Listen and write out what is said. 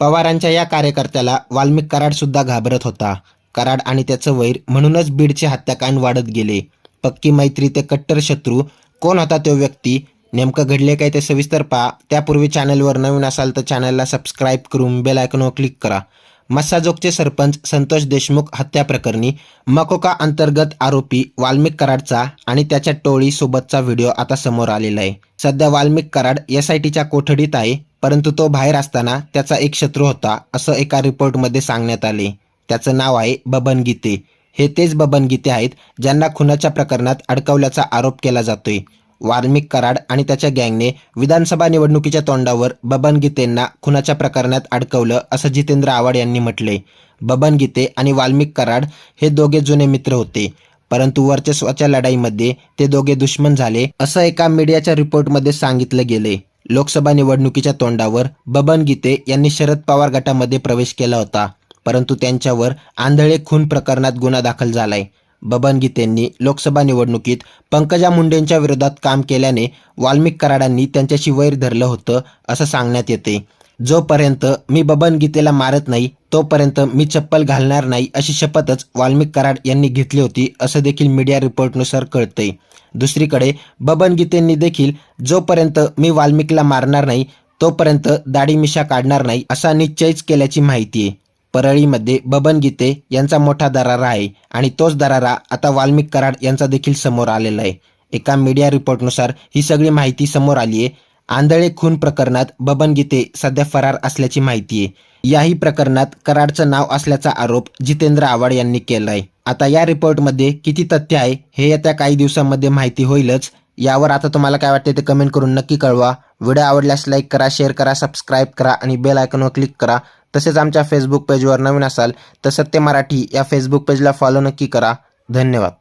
पवारांच्या या कार्यकर्त्याला वाल्मिक कराड सुद्धा घाबरत होता. कराड आणि त्याचं वैर म्हणूनच बीडचे हत्याकांड वाढत गेले. पक्की मैत्री ते कट्टर शत्रू कोण होता तो व्यक्ती? नेमकं घडले काय ते सविस्तर पहा. त्यापूर्वी चॅनलवर नवीन असाल तर चॅनलला सबस्क्राईब करून बेल आयकॉनवर क्लिक करा. मस्साजोगचे सरपंच संतोष देशमुख हत्या प्रकरणी मकोका अंतर्गत आरोपी वाल्मिक कराडचा आणि त्याच्या टोळी सोबतचा व्हिडिओ आता समोर आलेला आहे. सध्या वाल्मिक कराड एस आय टीच्या कोठडीत आहे. परंतु तो बाहेर असताना त्याचा एक शत्रू होता असं एका रिपोर्टमध्ये सांगण्यात आले. त्याचं नाव आहे बबन गीते. हे तेच बबन गीते आहेत ज्यांना खुनाच्या प्रकरणात अडकवल्याचा आरोप केला जातोय. वाल्मिक कराड आणि त्याच्या गँगने विधानसभा निवडणुकीच्या तोंडावर बबन गीतेंना खुनाच्या प्रकरणात अडकवलं असं जितेंद्र आव्हाड यांनी म्हटले बबन गीते आणि वाल्मिक कराड हे दोघे जुने मित्र होते परंतु वर्चस्वाच्या लढाईमध्ये ते दोघे दुश्मन झाले असं एका मीडियाच्या रिपोर्टमध्ये सांगितलं गेले लोकसभा निवडणुकीच्या तोंडावर बबन गीते यांनी शरद पवार गटामध्ये प्रवेश केला होता. परंतु त्यांच्यावर आंधळे खून प्रकरणात गुन्हा दाखल झालाय. बबन गीतेंनी लोकसभा निवडणुकीत पंकजा मुंडेंच्या विरोधात काम केल्याने वाल्मिक कराडांनी त्यांच्याशी वैर धरलं होतं असं सांगण्यात येते. जोपर्यंत मी बबन गीतेला मारत नाही तोपर्यंत मी चप्पल घालणार नाही अशी शपथच वाल्मिक कराड यांनी घेतली होती असं देखील मीडिया रिपोर्टनुसार कळतंय. दुसरीकडे बबन गीतेंनी देखील जोपर्यंत मी वाल्मिकला मारणार नाही तोपर्यंत दाढी मिशा काढणार नाही असा निश्चयच केल्याची माहिती आहे. परळीमध्ये बबन गीते यांचा मोठा दरारा आहे आणि तोच दरारा आता वाल्मिक कराड यांचा देखील समोर आलेला आहे. एका मीडिया रिपोर्टनुसार ही सगळी माहिती समोर आली आहे आंधळे खून प्रकरणात बबन गीते सध्या फरार असल्याची माहिती आहे. याही प्रकरणात कराडचं नाव असल्याचा आरोप जितेंद्र आव्हाड यांनी केला आहे आता या रिपोर्टमध्ये किती तथ्य आहे हे येत्या काही दिवसांमध्ये माहिती होईलच. यावर आता तुम्हाला काय वाटते ते कमेंट करून नक्की कळवा. व्हिडिओ आवडल्यास लाईक करा शेअर करा सबस्क्राईब करा आणि बेल आयकॉनवर क्लिक करा. तसेच आमच्या फेसबुक पेजवर नवीन असाल तर सत्य मराठी या फेसबुक पेजला फॉलो नक्की करा. धन्यवाद.